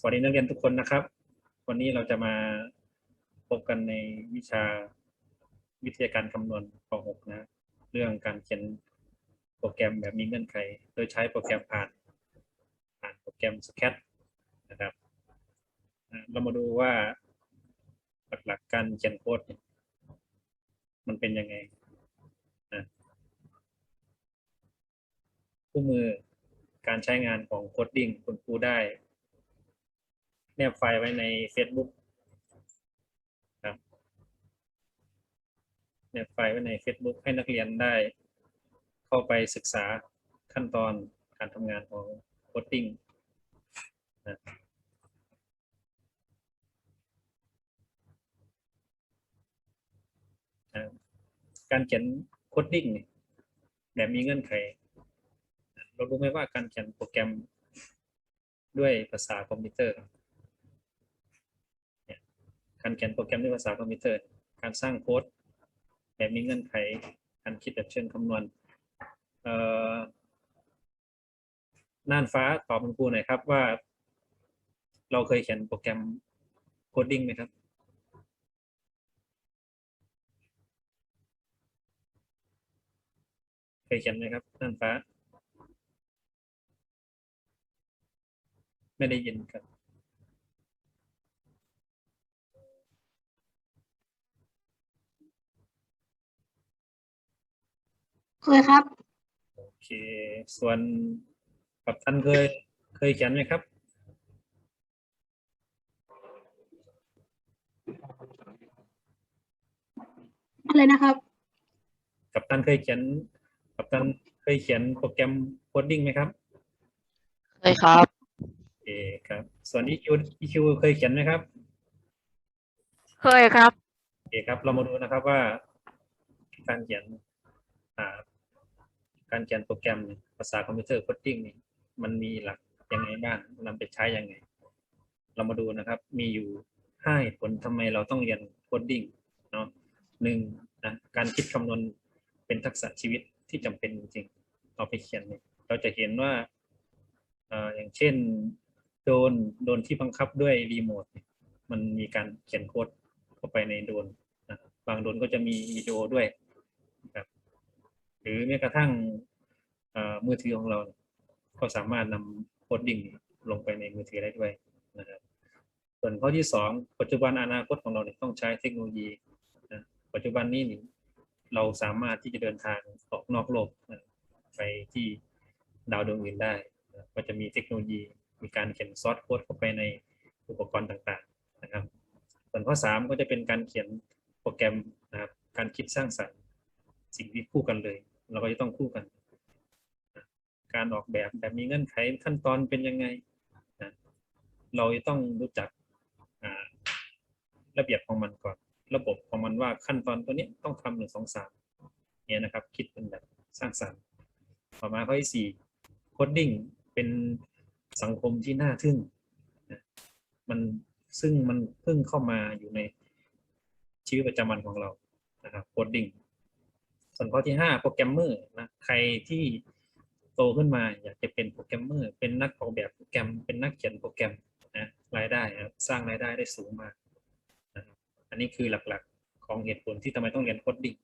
สวัสดีนักเรียนทุกคนนะครับ วันนี้เราจะมาพบกันในวิชาวิทยาการคำนวณป .6 นะ เรื่องการเขียนโปรแกรมแบบมีเงื่อนไข โดยใช้โปรแกรมผ่าน ผ่านโปรแกรม Sketch นะครับ เรามาดูว่าหลักๆการเขียนโค้ดมันเป็นยังไงนะคู่มือการใช้งานของโคดดิ้งคุณครูได้ แนบไฟล์ไว้ใน Facebook ครับแนบไฟล์ไว้ใน Facebook ให้นักเรียนได้เข้าไปศึกษาขั้นตอนการทำงานของโคดดิ้งนะการเขียนโคดดิ้งแบบมีเงื่อนไข เรารู้ไหมว่าการเขียนโปรแกรมด้วยภาษาคอมพิวเตอร์ การเขียนโปรแกรมด้วยภาษาคอมพิวเตอร์ การสร้างโค้ดแบบมีเงื่อนไข การคิดแบบเชิงคำนวณน่านฟ้าตอบคุณครูหน่อยครับว่า เราเคยเขียนโปรแกรมโคดดิ้งไหมครับเคยเขียนไหมครับน่านฟ้า ไม่ได้ยินครับ เคยครับ โอเค ส่วนกับท่านเคย เคยเขียนไหมครับ อะไรนะครับ กับท่านเคยเขียน กับท่านเคยเขียนโปรแกรมโคดดิ้งไหมครับเคยครับ โอเคครับ ส่วน EQ EQ เคยเขียนไหมครับ เคยครับ โอเคครับ เรามาดูนะครับว่า การเขียนอ่า การเขียนโปรแกรมภาษาคอมพิวเตอร์โคดดิ้งนี่มันมีหลักยังไงบ้างนำไปใช้ยังไง เรามาดูนะครับ มีอยู่ห้าผลทำไมเราต้องเรียนโคดดิ้งเนาะหนึ่งนะการคิดคำนวณเป็นทักษะชีวิตที่จำเป็นจริงเอาไปเขียนเนี่ยเราจะเห็นว่าอย่างเช่นโดนโดนที่บังคับด้วยรีโมทมันมีการเขียนโค้ดเข้าไปในโดนนะบางโดนก็จะมีวิดีโอด้วยนะครับ รือแม้กระทั่งมือถือของเราก็สามารถนำโคดดิ้งลงไปในมือถือได้ด้วยนะครับส่วนข้อที่สองปัจจุบันอนาคตของเราเนี่ยต้องใช้เทคโนโลยีนะปัจจุบันนี้นี่เราสามารถที่จะเดินทางออกนอกโลกนะไปที่ดาวดวงอื่นได้นะก็จะมีเทคโนโลยีมีการเขียนซอสโค้ดเข้าไปในอุปกรณ์ต่างๆนะครับ ส่วนข้อสามก็จะเป็นการเขียนโปรแกรมนะครับการคิดสร้างสรรค์สิ่งที่คู่กันเลย เราก็จะต้องคู่กัน การออกแบบแบบมีเงื่อนไขขั้นตอนเป็นยังไงนะเราจะต้องรู้จักระเบียบของมันก่อน ระบบของมันว่าขั้นตอนตัวนี้ต้องทำหนึ่งสองสามเนี่ยนะครับ คิดเป็นแบบสร้างสรรค์ต่อมาข้อที่สี่โคดดิ้งเป็นสังคมที่น่าทึ่งมันซึ่งมันเพิ่งเข้ามาอยู่ในชีวิตประจำวันของเรานะครับโคดดิ้ง ส่วนข้อที่ห้าโปรแกรมเมอร์นะใครที่โตขึ้นมาอยากจะเป็นโปรแกรมเมอร์ เป็นนักออกแบบโปรแกรม เป็นนักเขียนโปรแกรมนะรายได้นะครับสร้างรายได้ได้สูงมากนะครับอันนี้คือหลักๆของเหตุผลที่ทำไมต้องเรียนโคดดิ้ง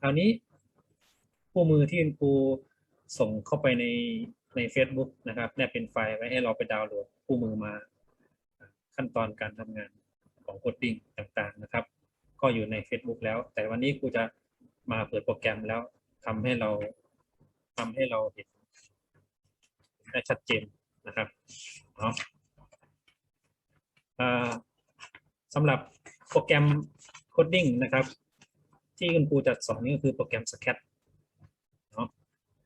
คราวนี้คู่มือที่คุณครูส่งเข้าไปในใน Facebook นะครับเนี่ยเป็นไฟล์ไว้ให้เราไปดาวน์โหลดคู่มือมา ขั้นตอนการทำงานของโคดดิ้งต่างๆนะครับ ก็อยู่ใน Facebook แล้ว แต่วันนี้ครูจะ มาเปิดโปรแกรมแล้วทำให้เราทำให้เราเห็นได้ชัดเจนนะครับเนาะสำหรับโปรแกรมโคดดิ้งนะครับ ที่คุณครูจะสอนนี่ก็คือโปรแกรม Sketch เนาะ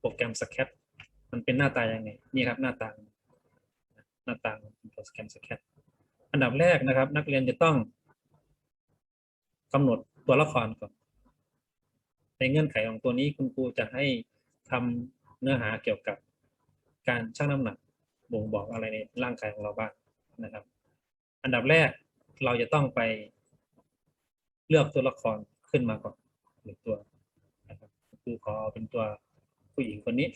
โปรแกรม Sketch มันเป็นหน้าตายังไงนี่ครับหน้าตาหน้าตาของโปรแกรม Sketch อันดับแรกนะครับ นักเรียนจะต้องกำหนดตัวละครก่อน เงื่อนไขของตัวนี้คุณครูจะให้ทำเนื้อหาเกี่ยวกับการชั่งน้ำหนักบ่งบอกอะไรในร่างกายของเราบ้างนะครับ อันดับแรกเราจะต้องไปเลือกตัวละครขึ้นมาก่อนหนึ่งตัวนะครับคือขอเอาเป็นตัวผู้หญิงคนนี้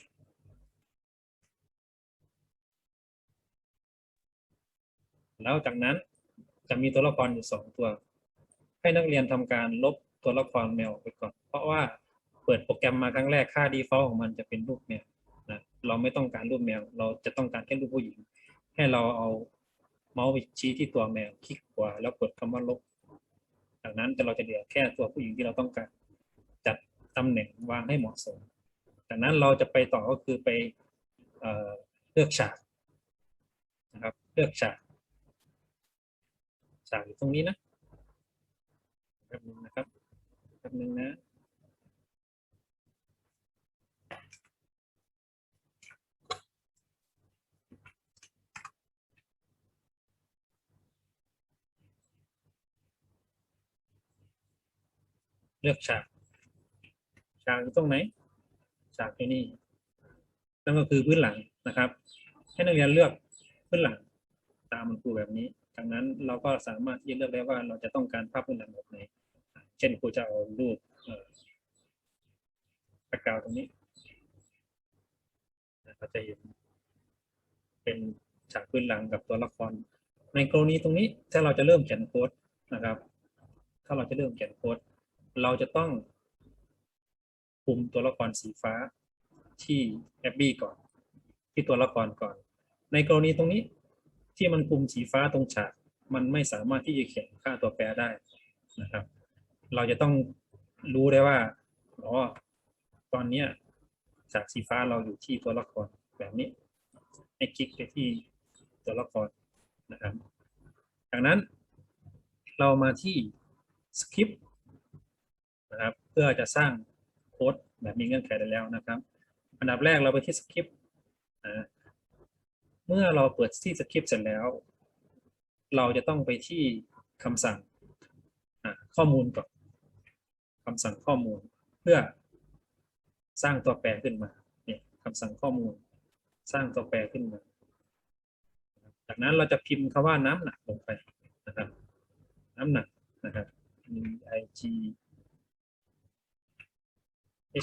แล้วจากนั้นจะมีตัวละครอยู่สองตัว ให้นักเรียนทำการลบ ตัวละครแมวไปก่อน เพราะว่าเปิดโปรแกรมมาครั้งแรกค่า default ของมันจะเป็นรูปแมวนะเราไม่ต้องการรูปแมว เราจะต้องการแค่รูปผู้หญิง ให้เราเอาเมาส์ไปชี้ที่ตัวแมวคลิกขวาแล้วกดคำว่าลบจากนั้นจะเราจะเหลือแค่ตัวผู้หญิงที่เราต้องการจัดตำแหน่งวางให้เหมาะสม จากนั้นเราจะไปต่อก็คือไปเอเลือกฉากนะครับ เลือกฉากฉากอยู่ตรงนี้นะแป๊บนึงนะครับ ป๊บนึงนะเลือกฉาก ฉากอยู่ตรงไหน ฉากที่นี่ นั่นก็คือพื้นหลังนะครับ ให้นักเรียนเลือกพื้นหลังตามมันครูแบบนี้จากนั้นเราก็สามารถที่จะเลือกได้ว่าเราจะต้องการภาพพื้นหลังแบบไหน เช่นครูจะเอารูปแบ็กกาตรงนี้เราจะเห็นเป็นฉากพื้นหลังกับตัวละคร ในกรณีตรงนี้ถ้าเราจะเริ่มเขียนโค้ดนะครับ ถ้าเราจะเริ่มเขียนโค้ดเราจะต้องคุมตัวละครสีฟ้าที่แอบบี้ก่อน ที่ตัวละครก่อน ในกรณีตรงนี้ที่มันคุมสีฟ้าตรงฉาก มันไม่สามารถที่จะเขียนค่าตัวแปรได้นะครับ เราจะต้องรู้ได้ว่าอ๋อตอนเนี้ยฉากสีฟ้าเราอยู่ที่ตัวละครแบบนี้ให้คลิกไปที่ตัวละครนะครับจากนั้นเรามาที่สคริปต์นะครับเพื่อจะสร้างโค้ดแบบมีเงื่อนไขได้แล้วนะครับอันดับแรกเราไปที่สคริปต์นะเมื่อเราเปิดที่สคริปต์เสร็จแล้ว เราจะต้องไปที่คำสั่งข้อมูลก่อน คำสั่งข้อมูลเพื่อสร้างตัวแปรขึ้นมาเนี่ยคำสั่งข้อมูล สร้างตัวแปรขึ้นมา จากนั้นเราจะพิมพ์คำว่าน้ำหนักลงไปนะครับ น้ำหนักนะครับ I G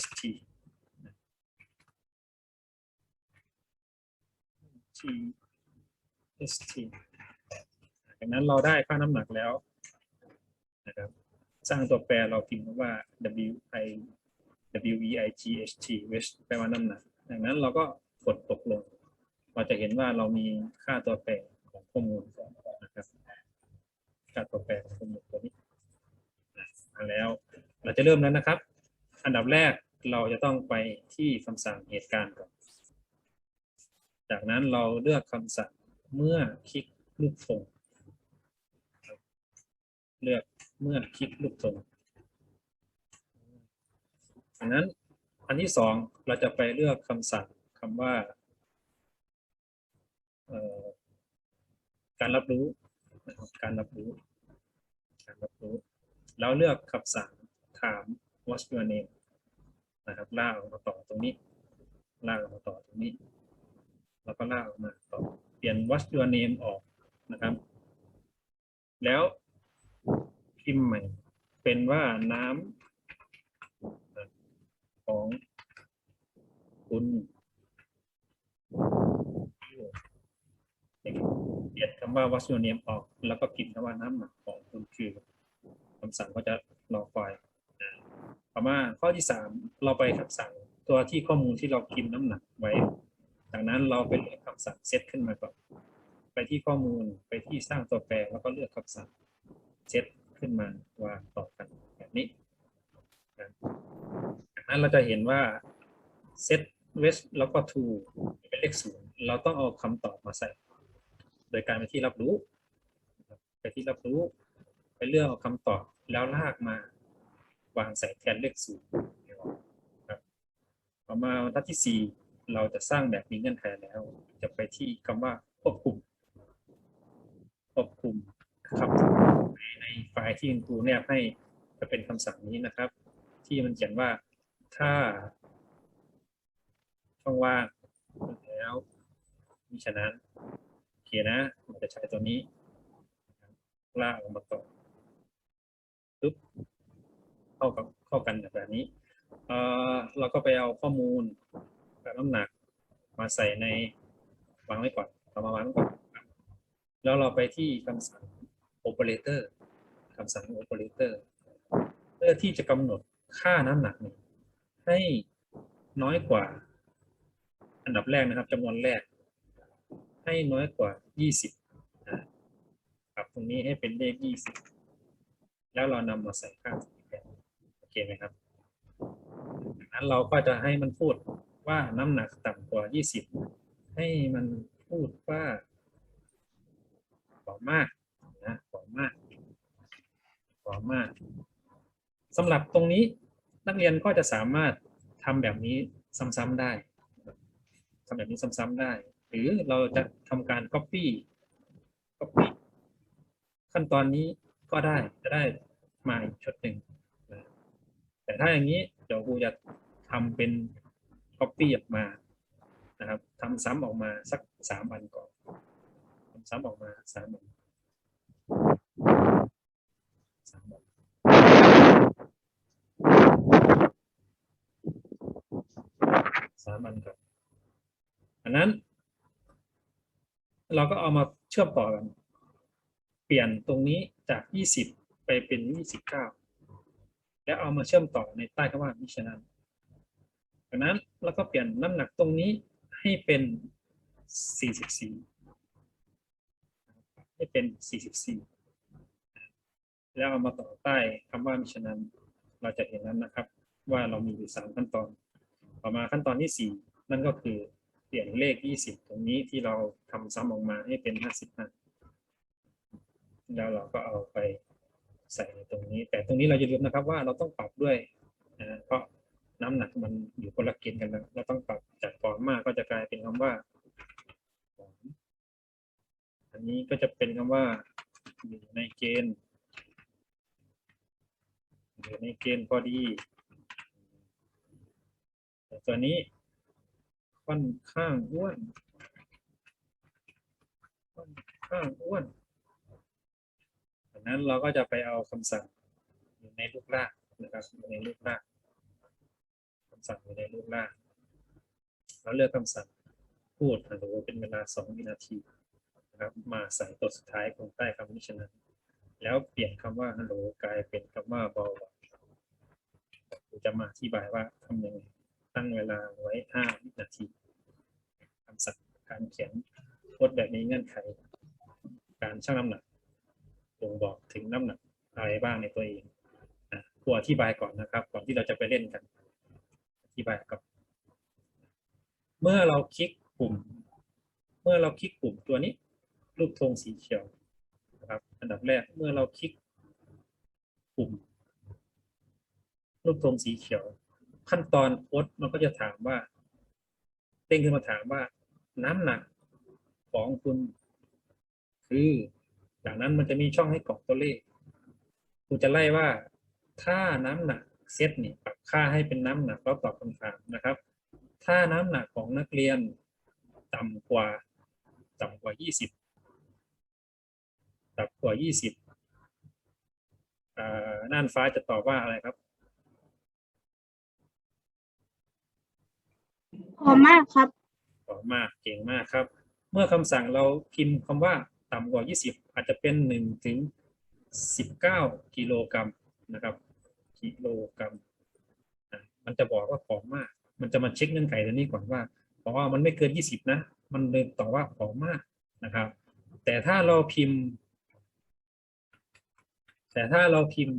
S T G S T จากนั้นเราได้ค่าน้ำหนักแล้วนะครับ สร้างตัวแปรเราพิมพ์ว่า W I W E I G H T West แปลว่าน้ำหนักดังนั้นเราก็กดตกลง เราจะเห็นว่าเรามีค่าตัวแปรของข้อมูลนะครับค่าตัวแปรของข้อมูลตัวนี้มาแล้ว เราจะเริ่มแล้วนะครับ อันดับแรกเราจะต้องไปที่คำสั่งเหตุการณ์ก่อน จากนั้นเราเลือกคำสั่งเมื่อคลิกลูกธงเลือก เมื่อคลิกลูกธงอันนั้นอันที่สองเราจะไปเลือกคำสั่งคำว่า การรับรู้ การรับรู้ การรับรู้ แล้วเลือกคำสั่งถาม what's your name นะครับลากออกมาต่อตรงนี้ลากออกมาต่อตรงนี้ แล้วก็ลากออกมาต่อเปลี่ยน what's your name ออกนะครับ แล้ว พิมพ์ใหม่ เป็นว่าน้ำของคุณเปลี่ยนคำว่า what's your name ออก แล้วก็พิมพ์คำว่าน้ำหนักของคุณคือคำสั่งก็จะรอคอยต่อมาข้อที่สามเราไปคำสั่งตัวที่ข้อมูลที่เราพิมพ์น้ำหนักไว้ จากนั้นเราไปเลือกคำสั่งเซตขึ้นมาก่อน ไปที่ข้อมูลไปที่สร้างตัวแปรแล้วก็เลือกคำสั่งเซต ขึ้นมาวางต่อกันแบบนี้จากนั้นเราจะเห็นว่าเซตเวสแล้วก็ to เป็นเลขศูนย์เราต้องเอาคำตอบมาใส่ โดยการไปที่รับรู้ ไปที่รับรู้ ไปเลือกเอาคำตอบแล้วลากมาวางใส่แทนเลขศูนย์ต่อมาบรรทัดที่สี่เราจะสร้างแบบมีเงื่อนไขแล้ว จะไปที่คำว่าควบคุมควบคุม คำสั่งในไฟล์ที่คุณครูแนบให้จะเป็นคำสั่งนี้นะครับ ที่มันเขียนว่าถ้าช่องว่างแล้วมิฉะนั้นโอเคนะมันจะใช้ตัวนี้ลากออกมาต่อปึ๊บเข้ากับเข้ากันแบบนี้เออเราก็ไปเอาข้อมูลแบบน้ำหนักมาใส่ในวางไว้ก่อนเรามาวางก่อนแล้วเราไปที่คำสั่ง operator คำสั่ง operator เพื่อที่จะกำหนดค่าน้ำหนักเนี่ยให้น้อยกว่า อันดับแรกนะครับจำนวนแรก ให้น้อยกว่า 20นะปรับตรงนี้ให้เป็นเลข 20 แล้วเรานำมาใส่ค่าแทนโอเคไหมครับจากนั้นเราก็จะให้มันพูดว่าน้ำหนักต่ำกว่า 20 ให้มันพูดว่าขอมาก มากขอมากสำหรับตรงนี้นักเรียนก็จะสามารถทำแบบนี้ซ้ำๆได้ทำแบบนี้ซ้ำๆได้ หรือเราจะทำการ copy copy ขั้นตอนนี้ก็ได้จะได้มาอีกชุดหนึ่งแต่ถ้าอย่างนี้เดี๋ยวครูจะทำเป็น copy ออกมานะครับทำซ้ำออกมาสักสามอันก่อนทำซ้ำออกมาสามอัน สามอันสามอันก่อนอันนั้น เราก็เอามาเชื่อมต่อกัน เปลี่ยนตรงนี้จาก 20 ไปเป็น 29 แล้วเอามาเชื่อมต่อในใต้คำว่ามิฉะนั้นจากนั้นเราก็เปลี่ยนน้ำหนักตรงนี้ให้เป็น 44 ให้เป็น 44 แล้วเอามาต่อใต้คำว่ามิฉะนั้น เราจะเห็นแล้วนะครับ ว่าเรามีอยู่3ขั้นตอน ต่อมาขั้นตอนที่4นั่นก็คือเปลี่ยนเลข 20 ตรงนี้ที่เราทำซ้ำออกมาให้เป็น 55 แล้วเราก็เอาไปใส่ในตรงนี้ แต่ตรงนี้เราอย่าลืมนะครับว่าเราต้องปรับด้วยนะเพราะน้ำหนักมันอยู่คนละเกณฑ์กันนะเราต้องปรับจากฟอร์มมาก็จะกลายเป็นคำว่า อันนี้ก็จะเป็นคำว่าอยู่ในเกณฑ์ อยู่ในเกณฑ์พอดี แต่ตัวนี้ค่อนข้างอ้วน ค่อนข้างอ้วนดังนั้นเราก็จะไปเอาคำสั่งอยู่ในรูปร่างนะครับอยู่ในรูปร่างคำสั่งอยู่ในรูปร่างเราเลือกคำสั่งพูดฮัลโหลเป็นเวลาสองวินาทีนะครับ มาใส่ตัวสุดท้ายของใต้คำนี้ฉะนั้น แล้วเปลี่ยนคำว่าฮัลโหลกลายเป็นคำว่าเบาหวาน ผมจะมาอธิบายว่าทำยังไงตั้งเวลาไว้ 5 วินาทีคำสั่งการเขียนโค้ดแบบนี้เงื่อนไข การชั่งน้ำหนักบ่งบอกถึงน้ำหนักอะไรบ้างในตัวเองอะครูอธิบายก่อนนะครับ ก่อนที่เราจะไปเล่นกัน อธิบายกับ เมื่อเราคลิกปุ่ม เมื่อเราคลิกปุ่มตัวนี้ รูปธงสีเขียวนะครับ อันดับแรกเมื่อเราคลิกปุ่ม รูปธงสีเขียว ขั้นตอนโค้ดมันก็จะถามว่าเด้งขึ้นมาถามว่า น้ำหนักของคุณ คือจากนั้นมันจะมีช่องให้กรอกตัวเลขคุณจะไล่ว่าถ้าน้ำหนักเซตนี่ปรับค่าให้เป็นน้ำหนักแล้วตอบคำถามนะครับ ถ้าน้ำหนักของนักเรียนต่ำกว่าต่ำกว่ายี่สิบต่ำกว่ายี่สิบอ่าน่านฟ้าจะตอบว่าอะไรครับ พอมากครับต่อมากเก่งมากครับ เมื่อคำสั่งเราพิมพ์คำว่าต่ำกว่า 20 อาจจะเป็น1ถึง19 กิโลกรัมนะครับ กิโลกรัมมันจะบอกว่าผอมมาก มันจะมาเช็คเงื่อนไขตัวนี้ก่อนว่าเพราะว่ามันไม่เกิน 20 นะ มันเลยตอบว่าผอมมากนะครับ แต่ถ้าเราพิมพ์ แต่ถ้าเราพิมพ์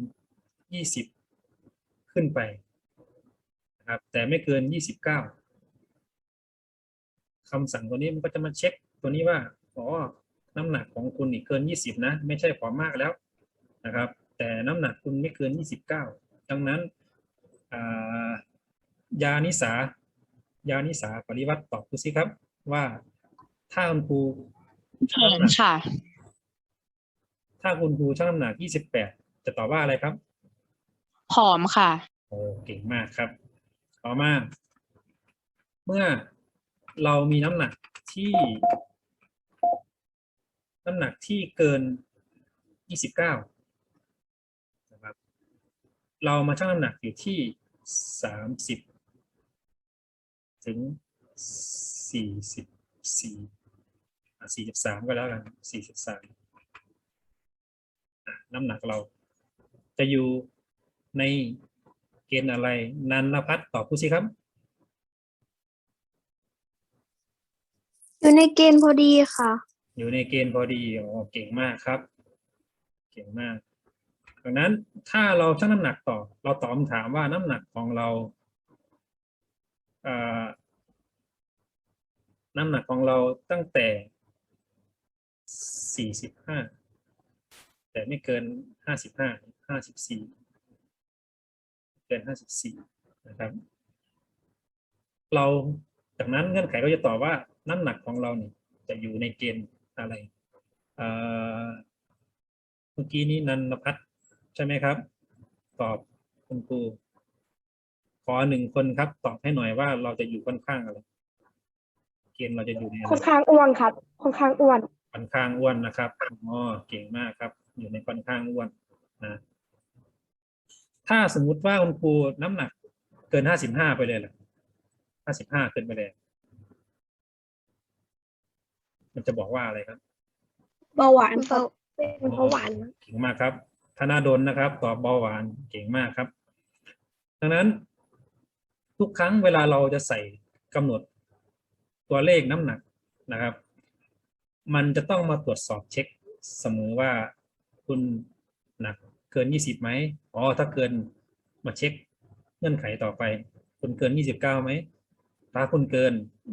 20 ขึ้นไปนะครับแต่ไม่เกิน 29 คำสั่งตัวนี้มันก็จะมาเช็คตัวนี้ว่าอ๋อน้ำหนักของคุณนี่เกิน 20 นะ ไม่ใช่ผอมมากแล้วนะครับ แต่น้ำหนักคุณไม่เกิน 29 ดังนั้นอ่ายานิสายานิสาปริวัติตอบดูสิครับ ว่าถ้าคุณครูชั่งน้ำหนักค่ะ ถ้าคุณครูชั่งน้ำหนัก 28 จะตอบว่าอะไรครับ ผอมค่ะ โอ้เก่งมากครับต่อมา เมื่อ เรามีน้ำหนักที่ น้ำหนักที่เกิน 29นะครับเรามาชั่งน้ำหนักอยู่ที่ 30 ถึง 44สี่สิบสามก็แล้วกันสี่สิบสามน้ำหนักเราจะอยู่ในเกณฑ์อะไรนันนพัฒน์ตอบผู้สิครับ อยู่ในเกณฑ์พอดีค่ะ อยู่ในเกณฑ์พอดีอ๋อเก่งมากครับ เก่งมากดังนั้นถ้าเราชั่งน้ำหนักต่อ เราตอบคำถามว่าน้ำหนักของเราเอ่อน้ำหนักของเราตั้งแต่สี่สิบห้าแต่ไม่เกินห้าสิบห้าห้าสิบสี่เกินห้าสิบสี่นะครับ เราจากนั้นเงื่อนไขก็จะตอบว่า น้ำหนักของเราเนี่ยจะอยู่ในเกณฑ์อะไรเอ่อเมื่อกี้นี้นันพัฒน์ใช่ไหมครับ ตอบคุณครูขอหนึ่งคนครับ ตอบให้หน่อยว่าเราจะอยู่ค่อนข้างอะไรเกณฑ์เราจะอยู่ในอะไรค่อนข้างอ้วนครับค่อนข้างอ้วนค่อนข้างอ้วนนะครับอ๋อเก่งมากครับ อยู่ในค่อนข้างอ้วนนะถ้าสมมุติว่าคุณครูน้ำหนักเกินห้าสิบห้าไปเลยล่ะห้าสิบห้าขึ้นไปเลย มันจะบอกว่าอะไรครับเบาหวานครับเป็นเพราะหวานมั้งเก่งมากครับธนาดลนะครับ ตอบเบาหวานเก่งมากครับ ดังนั้น ทุกครั้งเวลาเราจะใส่กำหนดตัวเลขน้ำหนักนะครับ มันจะต้องมาตรวจสอบเช็คเสมอว่าคุณหนักเกินยี่สิบไหมอ๋อถ้าเกินมาเช็คเงื่อนไขต่อไป คุณเกินยี่สิบเก้าไหมถ้าคุณเกิน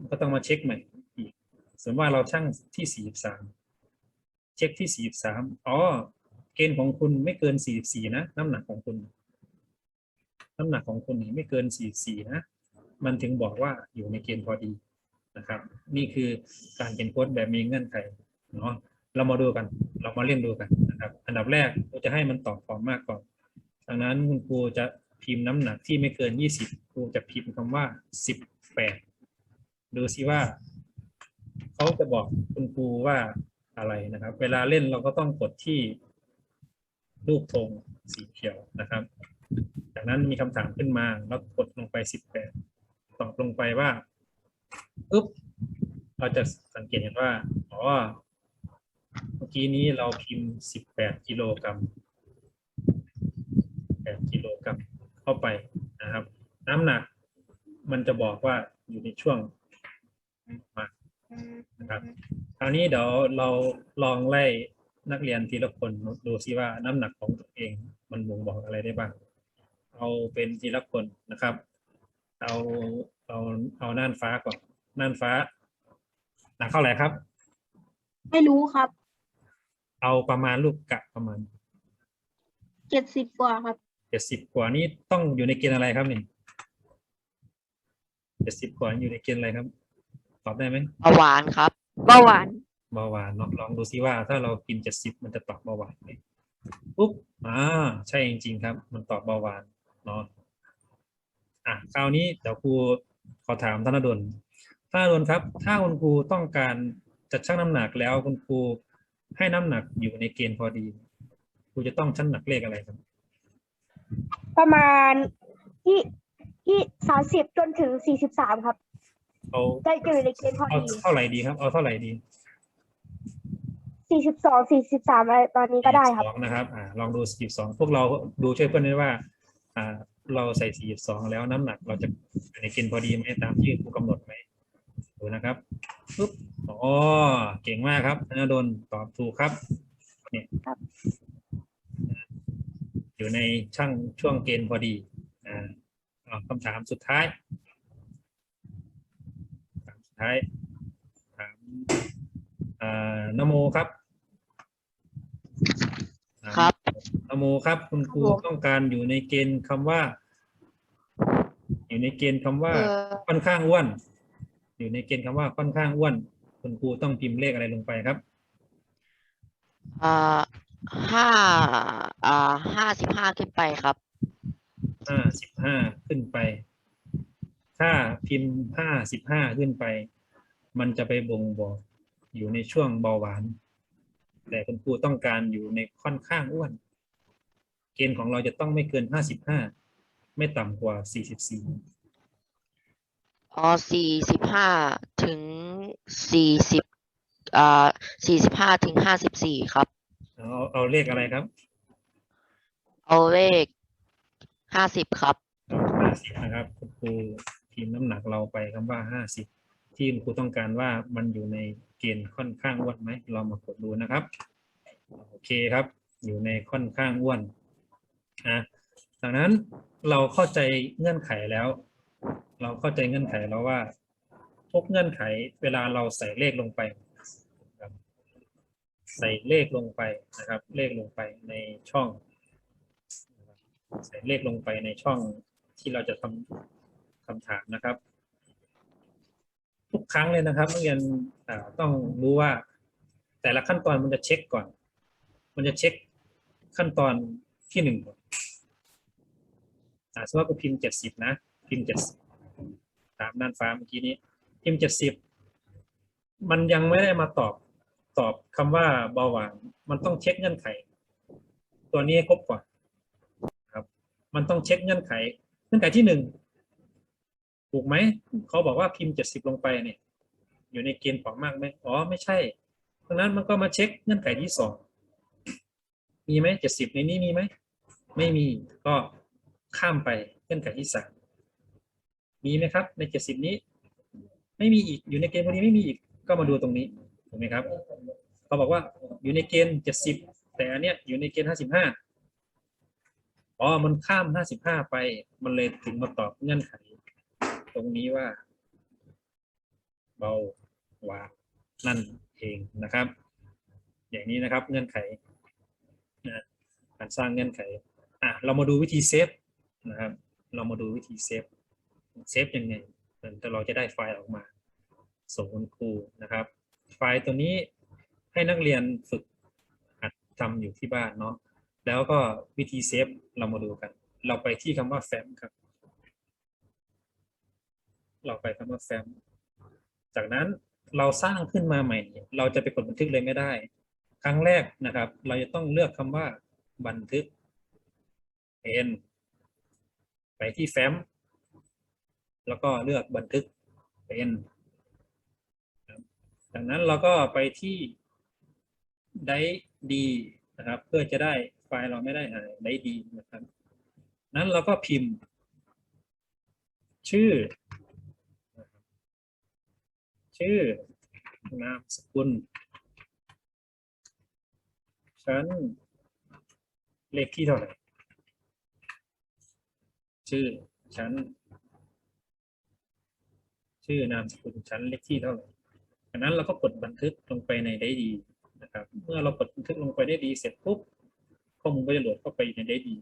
ก็ต้องมาเช็คใหม่อีก สมมติว่าเราชั่งที่สี่สามเช็คที่43อ๋อ เกณฑ์ของคุณไม่เกิน44นะ น้ำหนักของคุณ น้ำหนักของคุณนี่ไม่เกิน44นะ มันถึงบอกว่าอยู่ในเกณฑ์พอดีนะครับ นี่คือการเขียนโค้ดแบบมีเงื่อนไขเนาะเรามาดูกัน เรามาเล่นดูกันนะครับ อันดับแรกเราจะให้มันตอบฟอร์มมากก่อนดังนั้นคุณครูจะพิมพ์น้ำหนักที่ไม่เกิน 20 ครูจะพิมพ์คำว่า 18 ดูซิว่า เขาจะบอกคุณครูว่าอะไรนะครับ เวลาเล่นเราก็ต้องกดที่รูปธงสีเขียวนะครับ จากนั้นมีคำถามขึ้นมาแล้วกดลงไป 18 ตอบลงไปว่าอุ๊บเราจะสังเกตเห็นว่าอ๋อเมื่อกี้นี้เราพิมพ์ 18 กิโลกรัม8กิโลกรัมเข้าไปนะครับ น้ำหนักมันจะบอกว่าอยู่ในช่วงมา นะครับคราวนี้เดี๋ยวเราลองไล่นักเรียนทีละคนดูซิว่าน้ำหนักของตัวเองมันบ่งบอกอะไรได้บ้าง เอาเป็นทีละคนนะครับ เอาเอาเอาน่านฟ้าก่อนน่านฟ้าหนักเท่าไหร่ครับ ไม่รู้ครับ เอาประมาณลูกกะประมาณเจ็ดสิบกว่าครับเจ็ดสิบกว่านี้ต้องอยู่ในเกณฑ์อะไรครับนี่เจ็ดสิบกว่าอยู่ในเกณฑ์อะไรครับ ตอบได้ไหมเบาหวานครับเบาหวานเบาหวานเนาะลองดูซิว่า ถ้าเรากินเจ็ดสิบมันจะตอบเบาหวานไหมปุ๊บอ่าใช่จริงๆครับ มันตอบเบาหวานเนาะอะคราวนี้เดี๋ยวครูขอถามธนดลธนดลครับ ถ้าคุณครูต้องการจะชั่งน้ำหนักแล้วคุณครูให้น้ำหนักอยู่ในเกณฑ์พอดีครูจะต้องชั่งน้ำหนักเลขอะไรครับ ประมาณที่ที่สามสิบจนถึงสี่สิบสามครับ เอาได้อยู่ในเกณฑ์พอเอาดีเท่าไหร่ดีครับ เอาเท่าไหร่ดีสี่สิบสองสี่สิบสามอะไรตอนนี้ก็ได้ครับ สองนะครับอ่าลองดูสี่สองพวกเราดูช่วยเพื่อนด้วยว่า อ่า เราใส่สี่สองแล้วน้ำหนักเราจะอยู่ในเกณฑ์พอดีไหมตามที่ครูกำหนดไหมดูนะครับปุ๊บอ๋อเก่งมากครับธนดลตอบถูกครับเนี่ยครับ อยู่ในช่างช่วงเกณฑ์พอดีอ่าเอาคำถามสุดท้ายคำถาม สุดท้ายถามอ่านโมครับอ่าครับนโมครับ คุณครูต้องการอยู่ในเกณฑ์คำว่า อยู่ในเกณฑ์คำว่าเออค่อนข้างอ้วน อยู่ในเกณฑ์คำว่าค่อนข้างอ้วน คุณครูต้องพิมพ์เลขอะไรลงไปครับอ่าห้าอ่าห้าสิบห้าขึ้นไปครับห้าสิบห้าขึ้นไป ถ้าพิมพ์ห้าสิบห้าขึ้นไป มันจะไปบ่งบอกอยู่ในช่วงเบาหวาน แต่คุณครูต้องการอยู่ในค่อนข้างอ้วน เกณฑ์ของเราจะต้องไม่เกินห้าสิบห้าไม่ต่ำกว่าสี่สิบสี่อ๋อสี่สิบห้าถึงสี่สิบอ่าสี่สิบห้าถึงห้าสิบสี่ครับ เอาเอาเลขอะไรครับ เอาเลขห้าสิบครับเอาห้าสิบนะครับคุณครู พิมพ์น้ำหนักเราไปคำว่าห้าสิบที่ครูต้องการว่ามันอยู่ในเกณฑ์ค่อนข้างอ้วนไหม เรามากดดูนะครับ โอเคครับ อยู่ในค่อนข้างอ้วนนะดังนั้นเราเข้าใจเงื่อนไขแล้ว เราเข้าใจเงื่อนไขแล้วว่าทุกเงื่อนไขเวลาเราใส่เลขลงไป ใส่เลขลงไปนะครับ เลขลงไปในช่อง ใส่เลขลงไปในช่องที่เราจะทำ คำถามนะครับ ทุกครั้งเลยนะครับนักเรียนต้องรู้ว่า แต่ละขั้นตอนมันจะเช็คก่อน มันจะเช็คขั้นตอนที่หนึ่งก่อนสมมติว่ากูพิมพ์เจ็ดสิบนะ พิมพ์เจ็ดสิบตามด้านฟ้าเมื่อกี้นี้ พิมพ์เจ็ดสิบมันยังไม่ได้มาตอบตอบคำว่าเบาหวานมันต้องเช็คเงื่อนไข ตัวนี้ให้ครบก่อนครับ มันต้องเช็คเงื่อนไข เงื่อนไขที่หนึ่ง ถูกไหมเขาบอกว่าพิมพ์เจ็ดสิบลงไปเนี่ย อยู่ในเกณฑ์ของมากไหมอ๋อไม่ใช่เพราะนั้นมันก็มาเช็คเงื่อนไขที่สองมีไหมเจ็ดสิบในนี้มีไหมไม่มีก็ข้ามไปเงื่อนไขที่สามมีไหมครับ ในเจ็ดสิบนี้ ไม่มีอีกอยู่ในเกณฑ์พวกนี้ไม่มีอีกก็มาดูตรงนี้ถูกไหมครับเขาบอกว่าอยู่ในเกณฑ์เจ็ดสิบแต่อันเนี้ยอยู่ในเกณฑ์ห้าสิบห้าอ๋อมันข้ามห้าสิบห้าไปมันเลยถึงมาตอบเงื่อนไข ตรงนี้ว่า เบาหวานนั่นเองนะครับ อย่างนี้นะครับเงื่อนไขนะการสร้างเงื่อนไขอะเรามาดูวิธีเซฟนะครับ เรามาดูวิธีเซฟเซฟยังไงแต่เราจะได้ไฟล์ออกมา ส่งคุณครูนะครับ ไฟล์ตัวนี้ให้นักเรียนฝึกหัดทำอยู่ที่บ้านเนาะแล้วก็วิธีเซฟเรามาดูกัน เราไปที่คำว่าแฟ้มครับ เราไปคำว่าแฟ้มจากนั้นเราสร้างขึ้นมาใหม่ เราจะไปกดบันทึกเลยไม่ได้ ครั้งแรกนะครับ เราจะต้องเลือกคำว่าบันทึกเป็นไปที่แฟ้ม แล้วก็เลือกบันทึกเป็นจากนั้นเราก็ไปที่ได้ดีนะครับ เพื่อจะได้ไฟล์เราไม่ได้หายได้ดีนะครับ นั้นเราก็พิมพ์ ชื่อ ชื่อนามสกุล ชั้น เลขที่เท่าไหร่ ชื่อชั้น ชื่อนามสกุลชั้นเลขที่เท่าไหร่จากนั้นเราก็กดบันทึกลงไปในได้ดีนะครับ เมื่อเรากดบันทึกลงไปได้ดีเสร็จปุ๊บข้อมูลก็จะโหลดเข้าไปในได้ดี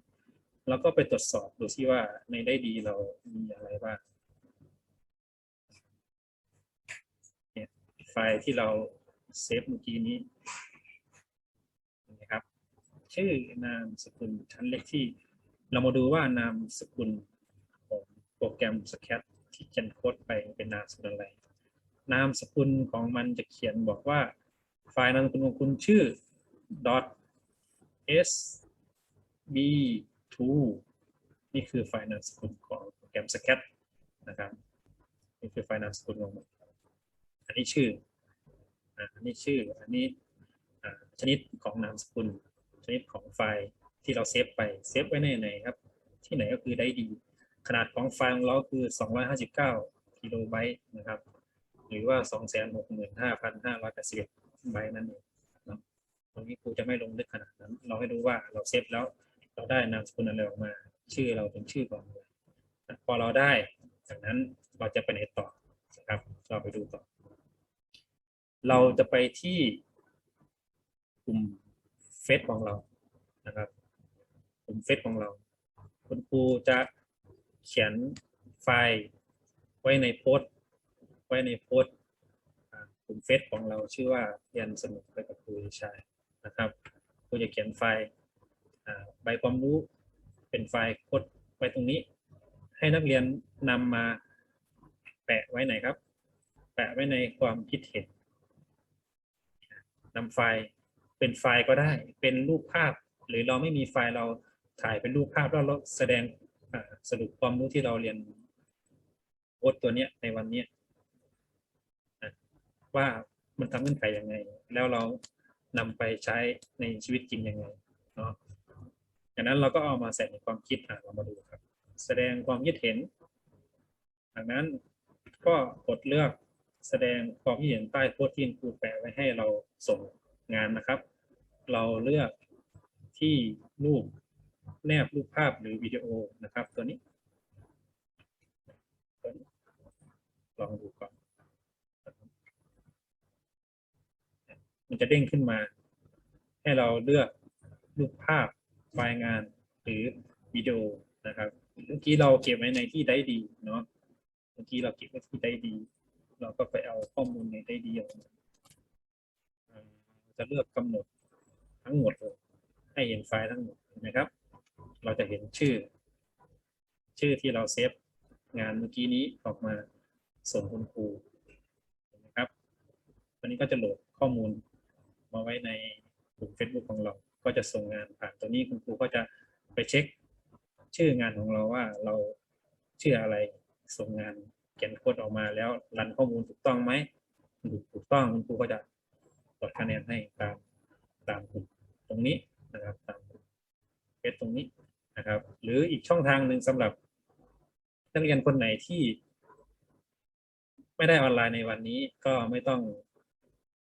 แล้วก็ไปตรวจสอบดูซิว่าในได้ดีเรามีอะไรบ้างเนี่ย ไฟล์ที่เราเซฟเมื่อกี้นี้นะครับชื่อนามสกุลชั้นเลขที่ เรามาดูว่านามสกุลของโปรแกรมสแคทที่เขียนโค้ดไปเป็นนามสกุลอะไร นามสกุลของมันจะเขียนบอกว่า ไฟล์นามสกุลของคุณชื่อ s b 2นี่คือไฟล์นามสกุลของโปรแกรมสแคทนะครับนี่คือไฟล์นามสกุลของมัน อันนี้ชื่อ อันนี้ชื่อ อันนี้ชนิดของนามสกุล ชนิดของไฟล์ที่เราเซฟไปเซฟไว้ในไหนครับ ที่ไหนก็คือได้ดี ขนาดของไฟล์ของเราคือ 259กิโลไบต์นะครับ หรือว่า 265,581ไบต์นั่นเองเนาะตรงนี้ครูจะไม่ลงลึกขนาดนั้น เราให้รู้ว่าเราเซฟแล้วเราได้นามสกุลอะไรออกมา ชื่อเราเป็นชื่อก่อนพอเราได้จากนั้นเราจะไปไหนต่อนะครับ เราไปดูต่อ เราจะไปที่กลุ่มเฟซของเรานะครับกลุ่มเฟซของเรา คุณครูจะเขียนไฟล์ไว้ในโพสต์ไว้ในโพสต์กลุ่มเฟซของเราชื่อว่าเรียนสนุกไปกับครูชายนะครับครูจะเขียนไฟล์ใบความรู้เป็นไฟล์โค้ดไว้ตรงนี้ ให้นักเรียนนำมาแปะไว้ไหนครับ แปะไว้ในความคิดเห็น นำไฟล์เป็นไฟล์ก็ได้ เป็นรูปภาพ หรือเราไม่มีไฟล์เราถ่ายเป็นรูปภาพแล้วเราแสดงสรุปความรู้ที่เราเรียนโค้ดตัวเนี้ยในวันเนี้ยว่ามันทำเงื่อนไขยังไง แล้วเรานำไปใช้ในชีวิตจริงยังไงเนาะจากนั้นเราก็เอามาใส่ในความคิดอะเรามาดูครับ แสดงความคิดเห็นจากนั้นก็กดเลือก แสดงความคิดเห็นใต้โพสต์ที่ครูแปะไว้ให้เราส่งงานนะครับ เราเลือกที่รูปแนบรูปภาพหรือวิดีโอนะครับตัวนี้ตัวนี้ ลองดูก่อน มันจะเด้งขึ้นมา ให้เราเลือกรูปภาพไฟล์งานหรือวิดีโอนะครับ เมื่อกี้เราเก็บไว้ในที่ได้ดีเนาะ เมื่อกี้เราเก็บไว้ที่ได้ดี เราก็ไปเอาข้อมูลในได้ดีออกมาอ่าจะเลือกกำหนดทั้งหมดเลยให้เห็นไฟล์ทั้งหมดนะครับ เราจะเห็นชื่อ ชื่อที่เราเซฟงานเมื่อกี้นี้ออกมาส่งคุณครูนะครับวันนี้ก็จะโหลดข้อมูลมาไว้ในกลุ่ม Facebook ของเรา ก็จะส่งงานผ่านตัวนี้คุณครูก็จะไปเช็ค ชื่องานของเราว่าเราชื่ออะไรส่งงาน เขียนโค้ดออกมาแล้วรันข้อมูลถูกต้องไหมถูกต้องคุณครูก็จะกดคะแนนให้ตามตามกลุ่มตรงนี้นะครับตามเฟซตรงนี้นะครับ หรืออีกช่องทางหนึ่งสำหรับนักเรียนคนไหนที่ไม่ได้ออนไลน์ในวันนี้ก็ไม่ต้อง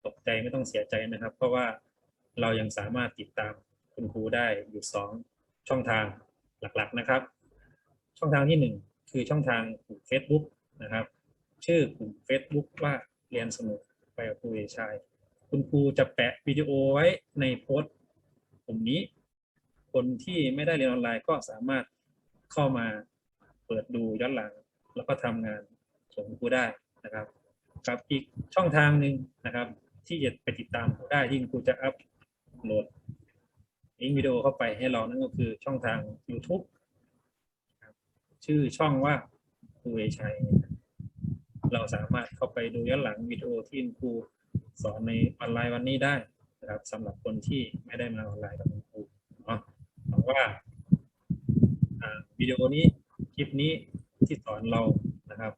ตกใจไม่ต้องเสียใจนะครับ เพราะว่าเรายังสามารถติดตามคุณครูได้อยู่สองช่องทางหลักๆนะครับ ช่องทางที่หนึ่งคือช่องทาง Facebook นะครับ ชื่อกลุ่ม Facebook ว่าเรียนสนุกไปกับครูเอชัยคุณครูจะแปะวิดีโอไว้ในโพสต์กลุ่มนี้ คนที่ไม่ได้เรียนออนไลน์ก็สามารถเข้ามาเปิดดูย้อนหลัง แล้วก็ทำงานส่งครูได้นะครับกับอีกช่องทางหนึ่งนะครับ ที่จะไปติดตามครูได้ที่ครูจะอัพโหลดลิงก์วิดีโอเข้าไปให้เรานั่นก็คือช่องทาง YouTube ครับชื่อช่องว่าครูเอชัย เราสามารถเข้าไปดูย้อนหลังวิดีโอที่คุณครูสอนในออนไลน์วันนี้ได้นะครับสำหรับคนที่ไม่ได้มาออนไลน์กับคุณครูเนาะหวังว่าวิดีโอนี้คลิปนี้ที่สอนเรานะครับ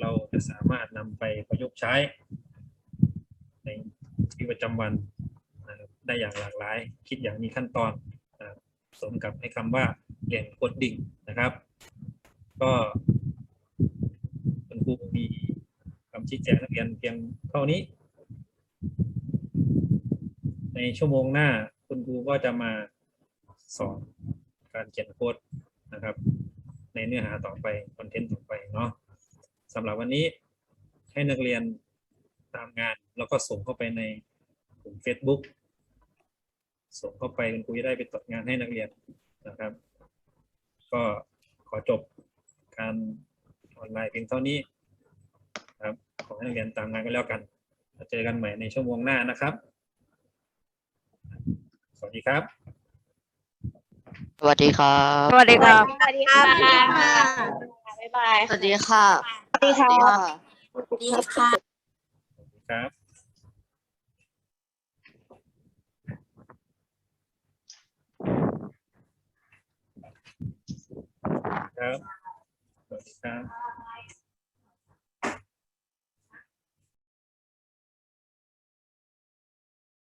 เราจะสามารถนำไปประยุกต์ใช้ ในชีวิตประจำวันได้อย่างหลากหลาย คิดอย่างมีขั้นตอนสมกับให้คำว่าเรียนโคดดิ้งนะครับ ก็ รูมีคำชี้แจงนักเรียนเพียงเท่านี้ ในชั่วโมงหน้าคุณครูก็จะมาสอนการเขียนโค้ดนะครับ ในเนื้อหาต่อไปคอนเทนต์ต่อไปเนาะสำหรับวันนี้ให้นักเรียนตามงานแล้วก็ส่งเข้าไปในกลุ่ม Facebook ส่งเข้าไปคุณครูจะได้ไปตรวจงานให้นักเรียนนะครับ ก็ขอจบการออนไลน์เพียงเท่านี้ ครับขอให้นักเรียนตามงานก็แล้วกันมาเจอกันใหม่ในชั่วโมงหน้านะครับ สวัสดีครับ สวัสดีครับ สวัสดีครับ สวัสดีครับบ๊ายบาย สวัสดีค่ะ สวัสดีครับสวัสดีค่ะ ครับครับสวัสดีครับ